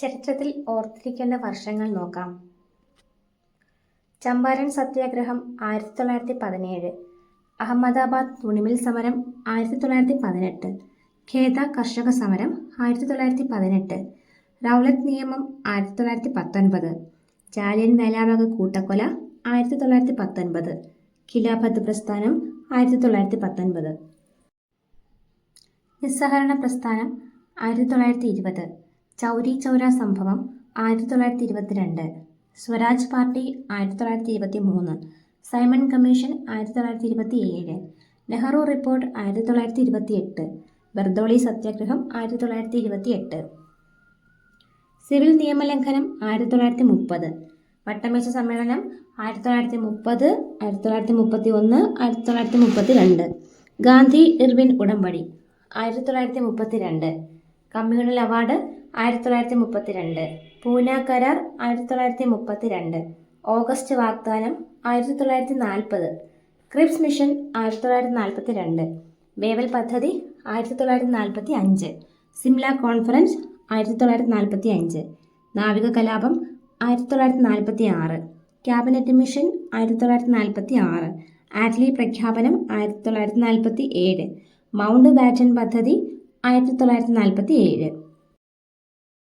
ചരിത്രത്തിൽ ഓർത്തിരിക്കേണ്ട വർഷങ്ങൾ നോക്കാം. ചമ്പാരൻ സത്യാഗ്രഹം ആയിരത്തി തൊള്ളായിരത്തി പതിനേഴ് അഹമ്മദാബാദ് തുണിമിൽ സമരം ആയിരത്തി തൊള്ളായിരത്തി പതിനെട്ട് ഖേദ കർഷക സമരം ആയിരത്തി തൊള്ളായിരത്തി പതിനെട്ട് റൗലത്ത് നിയമം ആയിരത്തി തൊള്ളായിരത്തി പത്തൊൻപത് ജാലിയൻ വേലാവക കൂട്ടക്കൊല ആയിരത്തി തൊള്ളായിരത്തി പത്തൊൻപത് ഖിലാഫത്ത് പ്രസ്ഥാനം ആയിരത്തി തൊള്ളായിരത്തി പത്തൊൻപത് നിസ്സഹകരണ പ്രസ്ഥാനം ആയിരത്തി തൊള്ളായിരത്തി ഇരുപത് ചൗരി ചൗര സംഭവം ആയിരത്തി തൊള്ളായിരത്തി ഇരുപത്തിരണ്ട് സ്വരാജ് പാർട്ടി ആയിരത്തി തൊള്ളായിരത്തി ഇരുപത്തി മൂന്ന് സൈമൺ കമ്മീഷൻ ആയിരത്തി തൊള്ളായിരത്തി ഇരുപത്തി ഏഴ് നെഹ്റു റിപ്പോർട്ട് ആയിരത്തി തൊള്ളായിരത്തി ഇരുപത്തി എട്ട് ബർദോളി സത്യാഗ്രഹം ആയിരത്തി തൊള്ളായിരത്തി ഇരുപത്തി എട്ട് സിവിൽ നിയമലംഘനം ആയിരത്തി തൊള്ളായിരത്തി മുപ്പത് വട്ടമേശ സമ്മേളനം ആയിരത്തി തൊള്ളായിരത്തി മുപ്പത് ആയിരത്തി തൊള്ളായിരത്തി മുപ്പത്തി ഒന്ന് ആയിരത്തി തൊള്ളായിരത്തി മുപ്പത്തി രണ്ട് ഗാന്ധി ഇർവിൻ ഉടമ്പടി ആയിരത്തി തൊള്ളായിരത്തി മുപ്പത്തി രണ്ട് കമ്മ്യൂണൽ അവാർഡ് ആയിരത്തി തൊള്ളായിരത്തി മുപ്പത്തി രണ്ട് പൂന കരാർ ആയിരത്തി തൊള്ളായിരത്തി മുപ്പത്തി രണ്ട് ഓഗസ്റ്റ് വാഗ്ദാനം ആയിരത്തി തൊള്ളായിരത്തി നാൽപ്പത് ക്രിപ്സ് മിഷൻ ആയിരത്തി തൊള്ളായിരത്തി നാൽപ്പത്തി രണ്ട് വേവൽ പദ്ധതി ആയിരത്തി തൊള്ളായിരത്തി നാൽപ്പത്തി അഞ്ച് സിംല കോൺഫറൻസ് ആയിരത്തി തൊള്ളായിരത്തി നാൽപ്പത്തി അഞ്ച് നാവിക കലാപം ആയിരത്തി തൊള്ളായിരത്തി നാൽപ്പത്തി ആറ് ക്യാബിനറ്റ് മിഷൻ ആയിരത്തി തൊള്ളായിരത്തി നാൽപ്പത്തി ആറ് ആറ്റ്ലി പ്രഖ്യാപനം ആയിരത്തി തൊള്ളായിരത്തി നാൽപ്പത്തി ഏഴ് മൗണ്ട് ബാറ്റൻ പദ്ധതി ആയിരത്തി തൊള്ളായിരത്തി നാൽപ്പത്തി ഏഴ്